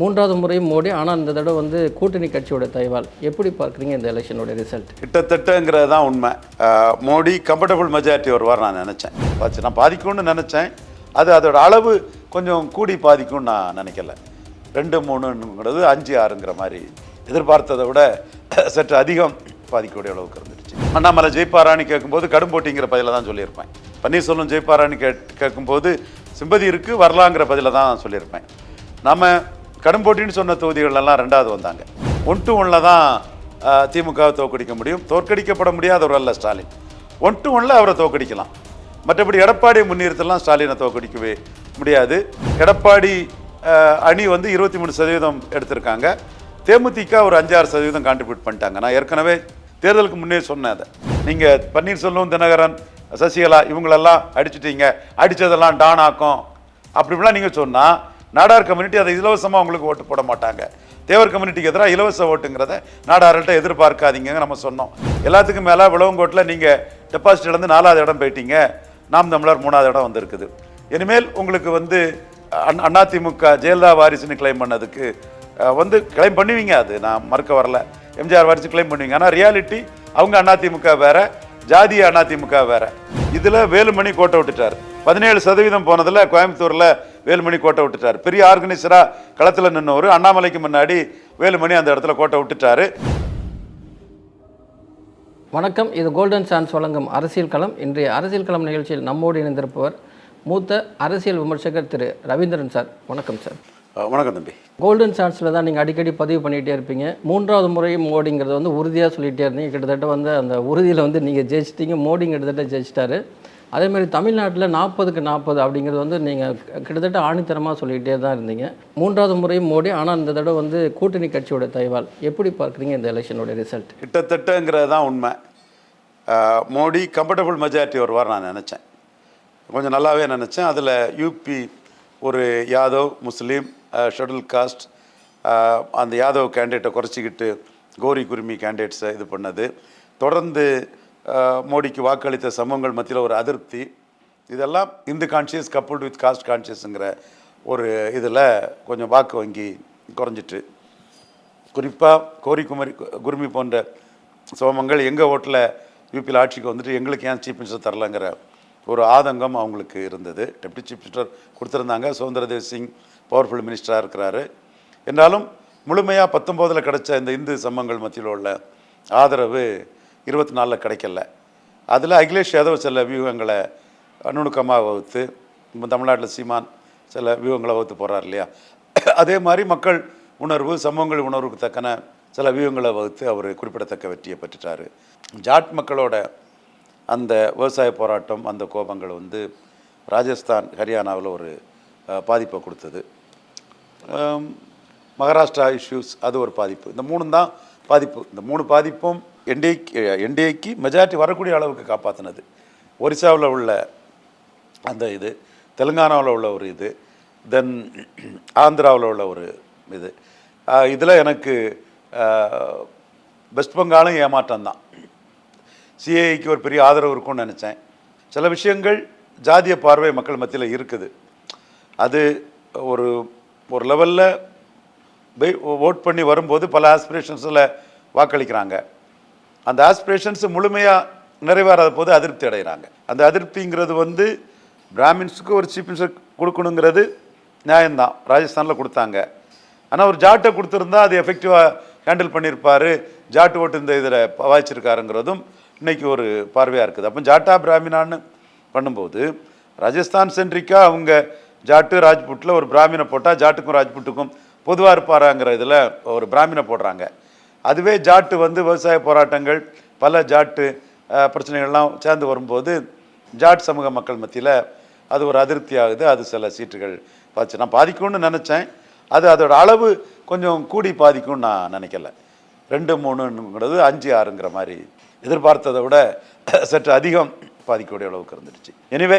மூன்றாவது முறையும் மோடி ஆனால் இந்த தடவை வந்து கூட்டணி கட்சியோட தயவால் எப்படி பார்க்குறீங்க இந்த எலெக்ஷனோட ரிசல்ட் கிட்டத்தட்டங்கிறது தான் உண்மை மோடி கம்ஃபர்டபுள் மெஜாரிட்டி வருவார் நான் நினச்சேன். பார்த்து நான் பாதிக்கும்னு நினச்சேன். அது அதோட அளவு கொஞ்சம் கூடி பாதிக்கும்னு நான் நினைக்கல. ரெண்டு மூணுங்கிறது அஞ்சு ஆறுங்கிற மாதிரி எதிர்பார்த்ததை விட சற்று அதிகம் பாதிக்கக்கூடிய அளவுக்கு இருந்துருச்சு அண்ணாமலை ஜெய்பாராணி கேட்கும்போது கடும் போட்டிங்கிற பதில தான் சொல்லியிருப்பேன். பன்னீர்செல்வம் ஜெய்பாராணி கேட் கேட்கும்போது சிம்பதி இருக்குது வரலாங்கிற பதில தான் சொல்லியிருப்பேன். நம்ம கடும் போட்டின்னு சொன்ன தொகுதிகளெல்லாம் ரெண்டாவது வந்தாங்க. ஒன் டு ஒன்ல தான் திமுக திமுகவை தோற்கடிக்க முடியும். தோற்கடிக்கப்பட முடியாதவர் அல்ல ஸ்டாலின். ஒன் டு ஒன்ல அவரை தோற்கடிக்கலாம். மற்றபடி எடப்பாடி முன்னிறுத்தலாம் ஸ்டாலினை தோற்கடிக்கவே முடியாது. எடப்பாடி அணி வந்து இருபத்தி மூணு சதவீதம் எடுத்திருக்காங்க. தேமுதிக ஒரு அஞ்சாறு சதவீதம் கான்ட்ரிபியூட் பண்ணிட்டாங்க. நான் ஏற்கனவே தேர்தலுக்கு முன்னே சொன்னேன் அதை. நீங்கள் பன்னீர்செல்வம் தினகரன் சசிகலா இவங்களெல்லாம் அடிச்சிட்டீங்க. அடித்ததெல்லாம் டான் ஆக்கும். அப்படி இப்படிலாம் நீங்கள் சொன்னால் நாடார் கம்யூனிட்டி அதை இலவசமாக உங்களுக்கு ஓட்டு போட மாட்டாங்க. தேவர் கம்யூனிட்டிக்கு எதிராக இலவச ஓட்டுங்கிறத நாடார்கள்ட்ட எதிர்பார்க்காதீங்க நம்ம சொன்னோம். எல்லாத்துக்கும் மேலே விளவங்கோட்டில் நீங்கள் டெபாசிட் இழந்து நாலாவது இடம் போயிட்டீங்க. நாம் தமிழர் மூணாவது இடம் வந்திருக்குது. இனிமேல் உங்களுக்கு வந்து அண்ணா அதிமுக ஜெயலலிதா வாரிசுன்னு கிளைம் பண்ணதுக்கு வந்து கிளைம் பண்ணுவீங்க அது. நான் மறுக்க வரல. எம்ஜிஆர் வாரிசு கிளைம் பண்ணுவீங்க. ஆனால் ரியாலிட்டி அவங்க அதிமுக வேற ஜாதிய அதிமுக வேற. இதில் வேலுமணி கோட்டை விட்டுட்டார். பதினேழு சதவீதம் போனதில் கோயம்புத்தூரில் வேலுமணி கோட்டை விட்டுட்டார். பெரிய ஆர்கனைசராக களத்தில் நின்னவர். அண்ணாமலைக்கு முன்னாடி வேலுமணி அந்த இடத்துல கோட்டை விட்டுட்டாரு. வணக்கம். இது கோல்டன் சான்ஸ் வழங்கும் அரசியல் களம். இன்றைய அரசியல் களம் நிகழ்ச்சியில் நம்மோடு இணைந்திருப்பவர் மூத்த அரசியல் விமர்சகர் திரு ரவீந்திரன் சார். வணக்கம் சார். வணக்கம் தம்பி. கோல்டன் சான்ஸில் தான் நீங்கள் அடிக்கடி பதிவு பண்ணிகிட்டே இருப்பீங்க. மூன்றாவது முறையும் மோடிங்கிறத வந்து உறுதியாக சொல்லிகிட்டே இருந்தீங்க. கிட்டத்தட்ட வந்து அந்த உறுதியில் வந்து நீங்கள் ஜெயிச்சிட்டீங்க. மோடி கிட்டத்தட்ட ஜெயிச்சிட்டாரு. அதேமாதிரி தமிழ்நாட்டில் நாற்பதுக்கு நாற்பது அப்படிங்கிறது வந்து நீங்கள் கிட்டத்தட்ட ஆணித்தரமாக சொல்லிகிட்டே தான் இருந்தீங்க. மூன்றாவது முறையும் மோடி ஆனால் இந்த தடவை வந்து கூட்டணி கட்சியோட தயவால். எப்படி பார்க்குறீங்க இந்த எலெக்ஷனோட ரிசல்ட்? கிட்டத்தட்டங்கிறது தான் உண்மை. மோடி கம்ஃபர்டபுள் மெஜாரிட்டி வருவார் நான் நினச்சேன். கொஞ்சம் நல்லாவே நினச்சேன். அதில் யூபி ஒரு யாதவ் முஸ்லீம் ஷெடியூல் காஸ்ட் அந்த யாதவ் கேண்டிடேட்டை குறைச்சிக்கிட்டு கோரி குருமி கேண்டிடேட்ஸை இது பண்ணது. தொடர்ந்து மோடிக்கு வாக்களித்த சமூகங்கள் மத்தியில் ஒரு அதிருப்தி. இதெல்லாம் Hindu conscious coupled with caste கான்ஷியஸுங்கிற ஒரு இதில் கொஞ்சம் வாக்கு வங்கி குறைஞ்சிட்டு. குறிப்பாக கோரிக்குமரி குருமி போன்ற சோமங்கள் எங்கள் ஓட்டில் யூபியில் ஆட்சிக்கு வந்துட்டு எங்களுக்கு ஏன் சீஃப் மினிஸ்டர் தரலங்கிற ஒரு ஆதங்கம் அவங்களுக்கு இருந்தது. டெப்டி சீஃப் மினிஸ்டர் கொடுத்துருந்தாங்க. சுதந்திரதேவ் சிங் பவர்ஃபுல் மினிஸ்டராக இருக்கிறாரு. என்றாலும் முழுமையாக பத்தொம்போதில் கிடச்ச இந்த இந்து சம்மங்கள் மத்தியில் உள்ள ஆதரவு இருபத்தி நாலில் கிடைக்கல. அதில் அகிலேஷ் யாதவ் சில வியூகங்களை நுணுக்கமாக வகுத்து நம்ம தமிழ்நாட்டில் சீமான் சில வியூகங்களை வகுத்து போகிறார் இல்லையா? அதே மாதிரி மக்கள் உணர்வு சமூகங்கள் உணர்வுக்கு தக்கன சில வியூகங்களை வகுத்து அவர் குறிப்பிடத்தக்க வெற்றியை பெற்றுட்டார். ஜாட் மக்களோட அந்த விவசாய போராட்டம் அந்த கோபங்கள் வந்து ராஜஸ்தான் ஹரியானாவில் ஒரு பாதிப்பை கொடுத்தது. மகாராஷ்டிரா இஷ்யூஸ் அது ஒரு பாதிப்பு. இந்த மூணு தான் பாதிப்பு. இந்த மூணு பாதிப்பும் என்டிஏ என்டிஏக்கு மெஜாரிட்டி வரக்கூடிய அளவுக்கு காப்பாற்றினது ஒரிசாவில் உள்ள அந்த இது தெலுங்கானாவில் உள்ள ஒரு இது தென் ஆந்திராவில் உள்ள ஒரு இது. இதில் எனக்கு வெஸ்ட் பெங்காலும் ஏமாற்றம் தான் சிஏஐக்கு ஒரு பெரிய ஆதரவு இருக்கும்னு நினச்சேன். சில விஷயங்கள் ஜாதிய பார்வை மக்கள் மத்தியில் இருக்குது. அது ஒரு ஒரு லெவலில் ஓட் பண்ணி வரும்போது பல ஆஸ்பிரேஷன்ஸில் வாக்களிக்கிறாங்க. அந்த ஆஸ்பிரேஷன்ஸ் முழுமையாக நிறைவேறாத போது அதிருப்தி அடைகிறாங்க அந்த அதிருப்திங்கிறது வந்து பிராமின்ஸுக்கு ஒரு சீஃப் மினிஸ்டர் கொடுக்கணுங்கிறது நியாயம்தான். ராஜஸ்தானில் கொடுத்தாங்க. ஆனால் ஒரு ஜாட்டை கொடுத்துருந்தா அது எஃபெக்டிவாக ஹேண்டில் பண்ணியிருப்பாரு. ஜாட்டு ஓட்டு இந்த இதில் வாய்ச்சிருக்காருங்கிறதும் இன்றைக்கி ஒரு பார்வையாக இருக்குது. அப்போ ஜாட்டா பிராமினான்னு பண்ணும்போது ராஜஸ்தான் சென்ட்ரிக்காக அவங்க ஜாட்டு ராஜ்புட்டில் ஒரு பிராமினை போட்டால் ஜாட்டுக்கும் ராஜ்புட்டுக்கும் பொதுவாக இருப்பாராங்கிற இதில் ஒரு பிராமினை போடுறாங்க. அதுவே ஜாட்டு வந்து விவசாய போராட்டங்கள் பல ஜாட்டு பிரச்சனைகள்லாம் சேர்ந்து வரும்போது ஜாட் சமூக மக்கள் மத்தியில் அது ஒரு அதிருப்தி ஆகுது. அது சில சீட்டுகள் பார்த்து நான் பாதிக்கும்னு நினச்சேன். அது அதோட அளவு கொஞ்சம் கூடி பாதிக்கும்னு நான் நினைக்கல. ரெண்டு மூணுங்கிறது அஞ்சு ஆறுங்கிற மாதிரி எதிர்பார்த்ததை விட சற்று அதிகம் பாதிக்கக்கூடிய அளவுக்கு இருந்துடுச்சு. எனிவே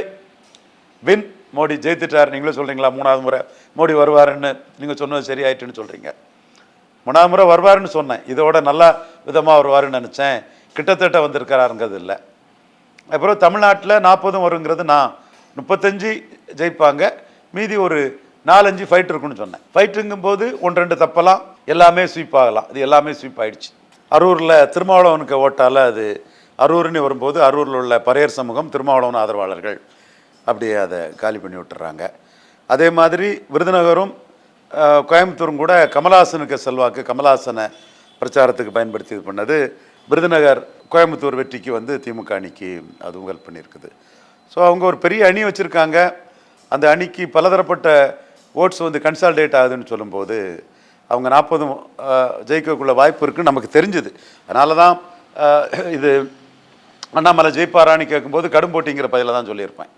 வின் மோடி ஜெயித்துட்டார். நீங்களும் சொல்கிறீங்களா மூணாவது முறை மோடி வருவாருன்னு நீங்கள் சொன்னது சரியாயிட்டுன்னு சொல்கிறீங்க மூணாவது முறை வருவாருன்னு சொன்னேன். இதோட நல்லா விதமாக வருவாருன்னு நினச்சேன். கிட்டத்தட்ட வந்திருக்கிறாருங்கிறது இல்லை. அப்புறம் தமிழ்நாட்டில் நாற்பதும் வருங்கிறது நான் முப்பத்தஞ்சு ஜெயிப்பாங்க. மீதி ஒரு நாலஞ்சு ஃபைட் இருக்குன்னு சொன்னேன். ஃபைட்டுங்கும் போது ஒன்று ரெண்டு தப்பெல்லாம் எல்லாமே ஸ்வீப் ஆகலாம். இது எல்லாமே ஸ்வீப் ஆகிடுச்சு அரூரில் திருமாவளவனுக்கு ஓட்டால் அது அரூர்னு வரும்போது அரூரில் உள்ள பரையர் சமூகம் திருமாவளவன் ஆதரவாளர்கள் அப்படியே அதை காலி பண்ணி விட்டுறாங்க. அதே மாதிரி விருதுநகரும் கோயம்புத்தூரும் கூட கமலஹாசனுக்கு செல்வாக்கு கமலஹாசனை பிரச்சாரத்துக்கு பயன்படுத்தி இது பண்ணது. விருதுநகர் கோயம்புத்தூர் வெற்றிக்கு வந்து திமுக அணிக்கு அதுவும் ஹெல்ப் பண்ணியிருக்குது. ஸோ அவங்க ஒரு பெரிய அணி வச்சுருக்காங்க. அந்த அணிக்கு பலதரப்பட்ட ஓட்ஸ் வந்து கன்சால்டேட் ஆகுதுன்னு சொல்லும்போது அவங்க நாற்பதும் ஜெயிக்கக்குள்ள வாய்ப்பு இருக்குன்னு நமக்கு தெரிஞ்சுது. அதனால தான் இது அண்ணாமலை ஜெயிப்பாரான்னு கேட்கும்போது கடும் போட்டிங்கிற பதில தான் சொல்லியிருப்பேன்.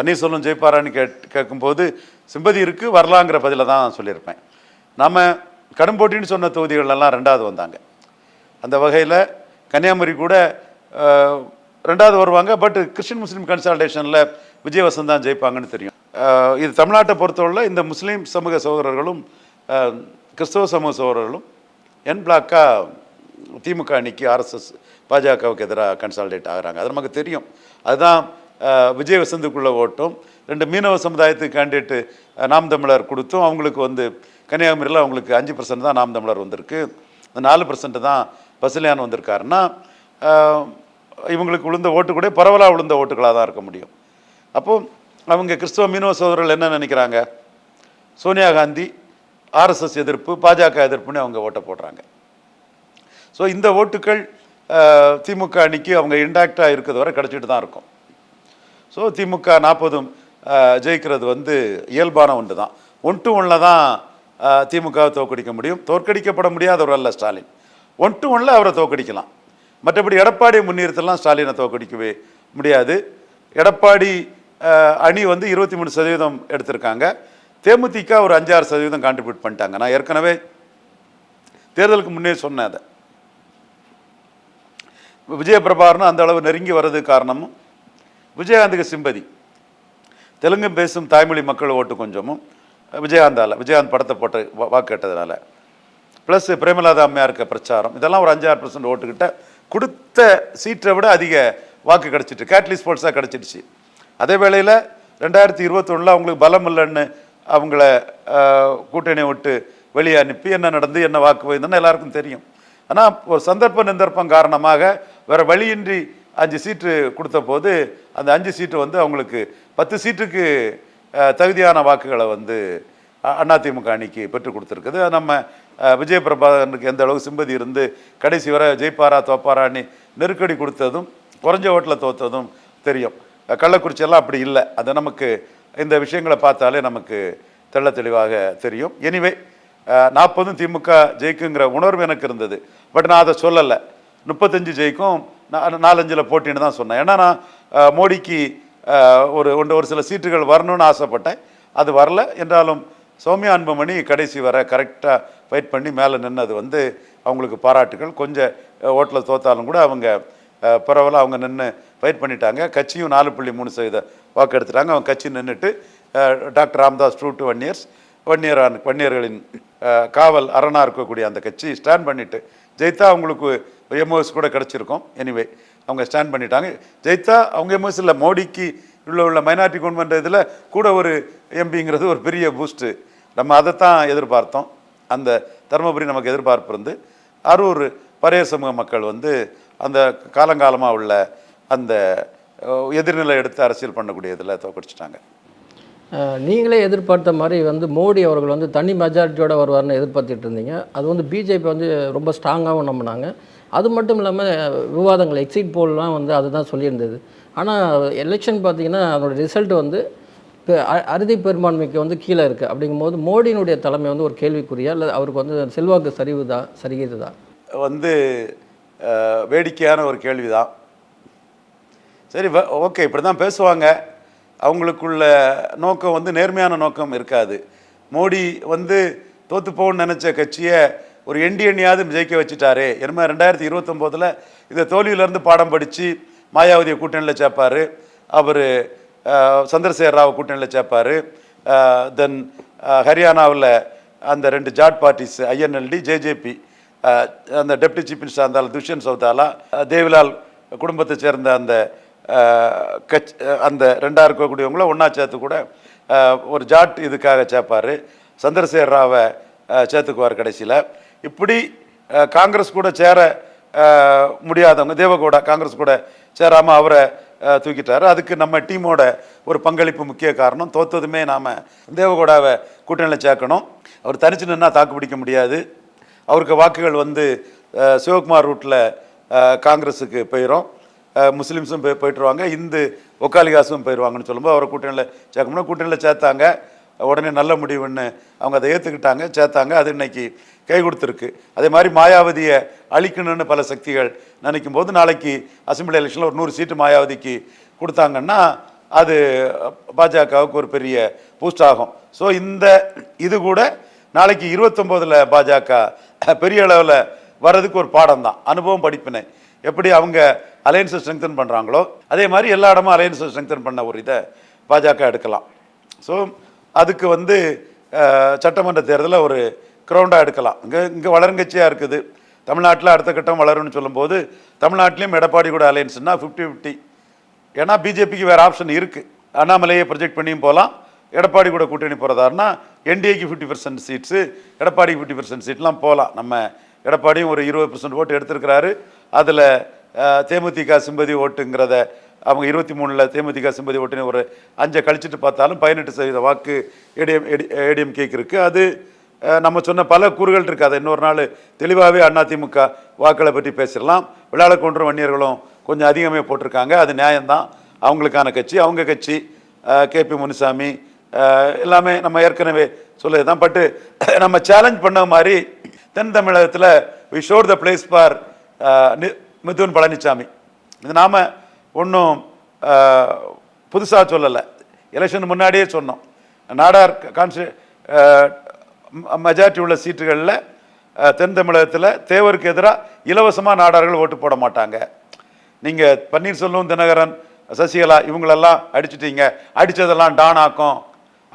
பன்னீர்செல்வம் ஜெயிப்பாரான்னு கேட் கேட்கும்போது சிம்பதி இருக்குது வரலாங்கிற பதில தான் சொல்லியிருப்பேன். நம்ம கடும் போட்டின்னு சொன்ன தொகுதிகளெல்லாம் ரெண்டாவது வந்தாங்க. அந்த வகையில் கன்னியாகுமரி கூட ரெண்டாவது வருவாங்க பட் கிறிஸ்டின் முஸ்லீம் கன்சால்டேஷனில் விஜயவசம் தான் ஜெயிப்பாங்கன்னு தெரியும். இது தமிழ்நாட்டை பொறுத்தவரை இந்த முஸ்லீம் சமூக சகோதரர்களும் கிறிஸ்தவ சமூக சகோதரர்களும் என் பிளாக்கா திமுக அணிக்கு ஆர்எஸ்எஸ் பாஜகவுக்கு எதிராக கன்சால்டேட் ஆகுறாங்க. அது நமக்கு தெரியும். அதுதான் விஜய் வசந்துக்குள்ளே ஓட்டும். ரெண்டு மீனவ சமுதாயத்துக்கு கேண்டிடேட்டு நாம் தமிழர் கொடுத்தும். அவங்களுக்கு வந்து கன்னியாகுமரியில் அவங்களுக்கு அஞ்சு பர்சன்ட் தான் நாம் தமிழர் வந்திருக்கு. இந்த நாலு பர்சன்ட் தான் பசிலியான் வந்திருக்காருன்னா இவங்களுக்கு விழுந்த ஓட்டு கூட பரவலாக விழுந்த ஓட்டுகளாக தான் இருக்க முடியும். அப்போது அவங்க கிறிஸ்தவ மீனவ சோதரர்கள் என்ன நினைக்கிறாங்க? சோனியா காந்தி ஆர்எஸ்எஸ் எதிர்ப்பு பாஜக எதிர்ப்புன்னு அவங்க ஓட்டை போடுறாங்க. ஸோ இந்த ஓட்டுகள் திமுக அணிக்கு அவங்க இன்டாக்டாக இருக்கிறது வரை கிடச்சிட்டு தான் இருக்கும். ஸோ திமுக நாற்பதும் ஜெயிக்கிறது வந்து இயல்பான ஒன்று தான் ஒன் டு ஒன்னில் தான் திமுக தோற்கடிக்க முடியும். தோற்கடிக்கப்பட முடியாதவர் அல்ல ஸ்டாலின். ஒன் டு ஒன்னில் அவரை தோற்கடிக்கலாம். மற்றபடி எடப்பாடி முன்னிறுத்தலாம் ஸ்டாலினை தோற்கடிக்கவே முடியாது. எடப்பாடி அணி வந்து இருபத்தி மூணு சதவீதம் எடுத்திருக்காங்க. தேமுதிக ஒரு அஞ்சாறு சதவீதம் கான்ட்ரிபியூட் பண்ணிட்டாங்க. நான் ஏற்கனவே தேர்தலுக்கு முன்னே சொன்னேன் அதை. விஜயபிரபாரனும் அந்த அளவு நெருங்கி வர்றது காரணமும் விஜயகாந்துக்கு சிம்பதி. தெலுங்கு பேசும் தாய்மொழி மக்கள் ஓட்டு கொஞ்சமும். விஜயகாந்தால் விஜயகாந்த் படத்தை போட்டு வாக்கு கேட்டதுனால ப்ளஸ் பிரேமலாதா அம்மையாருக்க பிரச்சாரம். இதெல்லாம் ஒரு அஞ்சாறு பர்சன்ட் ஓட்டுக்கிட்ட கொடுத்த சீட்டை விட அதிக வாக்கு கிடச்சிட்டு கேட்லிஸ் போல்ஸாக கிடச்சிடுச்சு. அதே வேளையில் ரெண்டாயிரத்தி இருபத்தொன்னில் அவங்களுக்கு பலம் இல்லைன்னு அவங்கள கூட்டணி விட்டு வெளியே அனுப்பி என்ன நடந்து என்ன வாக்கு போயிருந்தோன்னு எல்லாருக்கும் தெரியும். ஆனால் ஒரு சந்தர்ப்ப நிந்தர்ப்பம் காரணமாக வேறு வழியின்றி அஞ்சு சீட்டு கொடுத்த போது அந்த அஞ்சு சீட்டு வந்து அவங்களுக்கு பத்து சீட்டுக்கு தகுதியான வாக்குகளை வந்து அதிமுக அணிக்கு பெற்றுக் கொடுத்துருக்குது. நம்ம அஹ், விஜய பிரபாகரனுக்கு எந்த அளவுக்கு சிம்பதி இருந்து கடைசி வரை ஜெய்பாரா தோப்பாரான்னு நெருக்கடி கொடுத்ததும் குறைஞ்ச ஓட்டில் தோத்ததும் தெரியும். கள்ளக்குறிச்சியெல்லாம் அப்படி இல்லை. அது நமக்கு இந்த விஷயங்களை பார்த்தாலே நமக்கு தெள்ள தெளிவாக தெரியும். எனிவே நாற்பதும் திமுக ஜெயிக்குங்கிற உணர்வு எனக்கு இருந்தது. பட் நான் அதை சொல்லலை. முப்பத்தஞ்சு ஜெயிக்கும் நாலஞ்சில் போட்டின்னு தான் சொன்னேன். ஏன்னா நான் மோடிக்கு ஒரு ஒன்று ஒரு சில சீட்டுகள் வரணும்னு ஆசைப்பட்டேன். அது வரல. என்றாலும் சௌமியா அன்புமணி கடைசி வர கரெக்டாக ஃபைட் பண்ணி மேலே நின்னது வந்து அவங்களுக்கு பாராட்டுகள். கொஞ்சம் ஓட்டில் தோத்தாலும் கூட அவங்க பரவலாக அவங்க நின்று ஃபைட் பண்ணிட்டாங்க. கட்சியும் நாலு புள்ளி மூணு சதவீத வாக்கு எடுத்துட்டாங்க. அவங்க கட்சி நின்றுட்டு doctor Ramadoss two to one years Vanniyar வன்னியர்களின் காவல் அரணாக இருக்கக்கூடிய அந்த கட்சி ஸ்டாண்ட் பண்ணிவிட்டு ஜெயித்தா அவங்களுக்கு எம்ஓஎஸ் கூட கிடச்சிருக்கும். எனிவே அவங்க ஸ்டாண்ட் பண்ணிட்டாங்க. ஜெயித்தா அவங்க எம்ஓஎஸ் இல்லை மோடிக்கு உள்ள உள்ள மைனாரிட்டி கவர்மெண்ட் இதில் கூட ஒரு எம்பிங்கிறது ஒரு பெரிய பூஸ்ட்டு நம்ம அதைத்தான் எதிர்பார்த்தோம். அந்த தருமபுரி நமக்கு எதிர்பார்ப்பு இருந்து அரூர் பரையர் சமூக மக்கள் வந்து அந்த காலங்காலமாக உள்ள அந்த எதிர்நிலை எடுத்து அரசியல் பண்ணக்கூடிய இதில் தோக்கடிச்சிட்டாங்க நீங்களே எதிர்பார்த்த மாதிரி வந்து மோடி அவர்கள் வந்து தனி மெஜாரிட்டியோட வருவார்னு எதிர்பார்த்துட்டு இருந்தீங்க. அது வந்து பிஜேபி வந்து ரொம்ப ஸ்ட்ராங்காகவும் நம்பினாங்க. அது மட்டும் இல்லாமல் விவாதங்கள் எக்ஸிட் போல்லாம் வந்து அதுதான் சொல்லியிருந்தது. ஆனால் எலெக்ஷன் பார்த்திங்கன்னா அதோட ரிசல்ட் வந்து அ- அறுதி பெரும்பான்மைக்கு வந்து கீழே இருக்குது அப்படிங்கும்போது மோடியினுடைய தலைமை வந்து ஒரு கேள்விக்குறியா? இல்லை அவருக்கு வந்து செல்வாக்கு சரிவுதா சரிகிறதா? வந்து வேடிக்கையான ஒரு கேள்விதான். சரி ஓகே இப்படி தான் பேசுவாங்க. அவங்களுக்குள்ள நோக்கம் வந்து நேர்மையான நோக்கம் இருக்காது. மோடி வந்து தோத்து போகணும்னு நினச்ச கட்சியை ஒரு எண்டி எண்ணியாவது ஜெயிக்க வச்சுட்டாரு. என்னமோ ரெண்டாயிரத்தி இருபத்தொம்போதில் இந்த தோல்வியிலேருந்து பாடம் படித்து மாயாவதியை கூட்டணியில் சேர்ப்பார். அவர் சந்திரசேகர் ராவ் கூட்டணியில் சேர்ப்பார். தென் ஹரியானாவில் அந்த ரெண்டு ஜாட் பார்ட்டிஸ் ஐஎன்எல்டி ஜேஜேபி அந்த டெப்டி சீஃப் மினிஸ்டர் இருந்தாலும் துஷ்யந்த் சௌதாலா தேவிலால் குடும்பத்தை சேர்ந்த அந்த கட்சி அந்த ரெண்டாக இருக்கக்கூடியவங்கள ஒன்றா சேர்த்து கூட ஒரு ஜாட் இதுக்காக சேர்ப்பார். சந்திரசேகர் ராவை சேர்த்துக்குவார் கடைசியில். இப்படி காங்கிரஸ் கூட சேர முடியாதவங்க தேவகவுடா காங்கிரஸ் கூட சேராமல் அவரை தூக்கிட்டார் தூக்கிட்டாரு. அதுக்கு நம்ம டீமோட ஒரு பங்களிப்பு முக்கிய காரணம் தோத்ததுமே நாம் தேவகவுடாவை கூட்டணியில் சேர்க்கணும். அவர் தனிச்சு நின்னா தாக்கு பிடிக்க முடியாது. அவருக்கு வாக்குகள் வந்து சிவகுமார் ரூட்டில் காங்கிரஸுக்கு போயிடும் முஸ்லீம்ஸும் போய் போயிட்டுருவாங்க. இந்து ஒக்காலிகாசும் போயிடுவாங்கன்னு சொல்லும்போது அவரை கூட்டணியில் சேர்க்கணும்னா கூட்டணியில் சேர்த்தாங்க. உடனே நல்ல முடிவுன்னு அவங்க அதை ஏற்றுக்கிட்டாங்க சேர்த்தாங்க. அது இன்னைக்கு கை கொடுத்துருக்கு. அதே மாதிரி மாயாவதியை அழிக்கணும்னு பல சக்திகள் நினைக்கும் போது நாளைக்கு அசம்பிளி எலெக்ஷனில் ஒரு நூறு சீட்டு மாயாவதிக்கு கொடுத்தாங்கன்னா அது பாஜகவுக்கு ஒரு பெரிய பூஸ்ட் ஆகும். ஸோ இந்த இது கூட நாளைக்கு இருபத்தொம்போதில் பாஜக பெரிய அளவில் வர்றதுக்கு ஒரு பாடம் தான் அனுபவம் படிப்பினை. எப்படி அவங்க அலையன்ஸை ஸ்ட்ரெங்தன் பண்ணுறாங்களோ அதே மாதிரி எல்லா இடமும் அலையன்ஸை ஸ்ட்ரெங்தன் பண்ண ஒரு இதை பாஜக எடுக்கலாம். ஸோ அதுக்கு வந்து சட்டமன்ற தேர்தலில் ஒரு கிரௌண்டாக எடுக்கலாம். இங்கே இங்கே வளருங்கட்சியாக இருக்குது. தமிழ்நாட்டில் அடுத்த கட்டம் வளரும்னு சொல்லும்போது தமிழ்நாட்டிலையும் எடப்பாடி கூட அலையன்ஸ்னால் ஃபிஃப்டி ஃபிஃப்டி ஏன்னா பிஜேபிக்கு வேறு ஆப்ஷன் இருக்குது அண்ணாமலையை ப்ரொஜெக்ட் பண்ணியும் போகலாம் எடப்பாடி கூட கூட்டணி போகிறதாருனா என்டிஏக்கு ஃபிஃப்டி பர்சன்ட் சீட்ஸு எடப்பாடிக்கு ஃபிஃப்டி பர்சன்ட் சீட்லாம் போகலாம் நம்ம எடப்பாடியும் ஒரு இருபது பர்சன்ட் ஓட்டு எடுத்திருக்கிறாரு. அதில் தேமுதிக சிம்பதி ஓட்டுங்கிறத அவங்க இருபத்தி மூணில் தேமுதிக சிம்பதி ஓட்டுன்னு ஒரு அஞ்சை கழிச்சிட்டு பார்த்தாலும் பதினெட்டு சதவீத வாக்கு ஏடிஎம் ஏடிஎம் கேக்கு இருக்குது அது நம்ம சொன்ன பல கூறுகள் இருக்குது அதை இன்னொரு நாள் தெளிவாகவே அதிமுக வாக்களை பற்றி பேசிடலாம். விழாளக்கொன்றும் வன்னியர்களும் கொஞ்சம் அதிகமாக போட்டிருக்காங்க. அது நியாயம்தான். அவங்களுக்கான கட்சி அவங்க கட்சி கே பி முனுசாமி எல்லாமே நம்ம ஏற்கனவே சொல்லது தான் பட்டு நம்ம சேலஞ்ச் பண்ண மாதிரி தென் தமிழகத்தில் we sure the place for Mithun Palaniswami இது நாம் ஒன்றும் புதுசாக சொல்லலை. எலெக்ஷன் முன்னாடியே சொன்னோம். நாடார் கான்ஸ்டி மெஜாரிட்டி உள்ள சீட்டுகளில் தென் தமிழகத்தில் தேவருக்கு எதிராக இலவசமாக நாடார்கள் ஓட்டு போட மாட்டாங்க. நீங்கள் பன்னீர்செல்வம் தினகரன் சசிகலா இவங்களெல்லாம் அடிச்சிட்டீங்க. அடித்ததெல்லாம் டான் ஆக்கும்.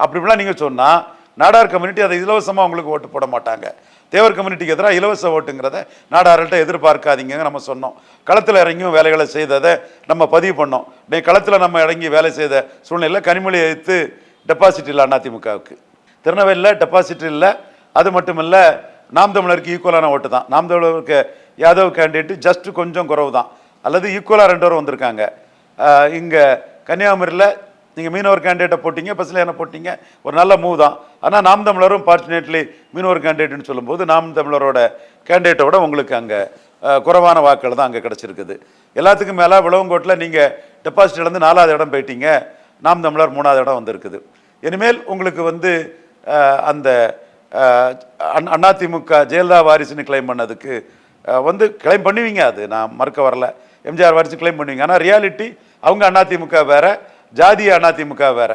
அப்படி இப்படிலாம் நீங்கள் சொன்னால் நாடார் கம்யூனிட்டி அதை இலவசமாக உங்களுக்கு ஓட்டு போட மாட்டாங்க. தேவர் கம்யூனிட்டிக்கு எதிராக இலவச ஓட்டுங்கிறத நாடார்கள்ட்ட எதிர்பார்க்காதீங்க நம்ம சொன்னோம். களத்தில் இறங்கியும் வேலைகளை செய்ததை நம்ம பதிவு பண்ணோம். நீ களத்தில் நம்ம இறங்கி வேலை செய்த சூழ்நிலையில் கனிமொழி எடுத்து டெபாசிட் இல்லை அதிமுகவுக்கு திருநெல்வேலியில் டெபாசிட் இல்லை. அது மட்டும் இல்லை நாம் தமிழருக்கு ஈக்குவலான ஓட்டு தான். நாம் தமிழருக்கு யாதவ் கேண்டிடேட்டு ஜஸ்ட் கொஞ்சம் குறவு தான் அல்லது ஈக்குவலாக ரெண்டு பேரும் வந்திருக்காங்க. இங்கே கன்னியாகுமரியில் நீங்கள் மீனவர் கேண்டிடேட்டை போட்டிங்க பஸ்ஸில் என்ன போட்டிங்க ஒரு நல்ல மூவ் தான். ஆனால் நாம் தமிழரும் ஃபார்ச்சுனேட்லி மீனவர் கேண்டிடேட்னு சொல்லும்போது நாம் தமிழரோட கேண்டிடேட்டை விட உங்களுக்கு அங்கே குறைவான வாக்குகள் தான் அங்கே கிடச்சிருக்குது. எல்லாத்துக்கும் மேலே விளவங்கோட்டில் நீங்கள் டெபாசிட்லேருந்து நாலாவது இடம் போயிட்டீங்க நாம் தமிழர் மூணாவது இடம் வந்திருக்குது. இனிமேல் உங்களுக்கு வந்து அந்த அண்ணா- அதிமுக ஜெயலலிதா வாரிசுன்னு கிளைம் பண்ணதுக்கு வந்து கிளைம் பண்ணுவீங்க அது. நான் மறுக்க வரல. எம்ஜிஆர் வாரிசு கிளைம் பண்ணுவீங்க. ஆனால் ரியாலிட்டி அவங்க அதிமுக வேறு ஜாதிய அதிமுக வேற.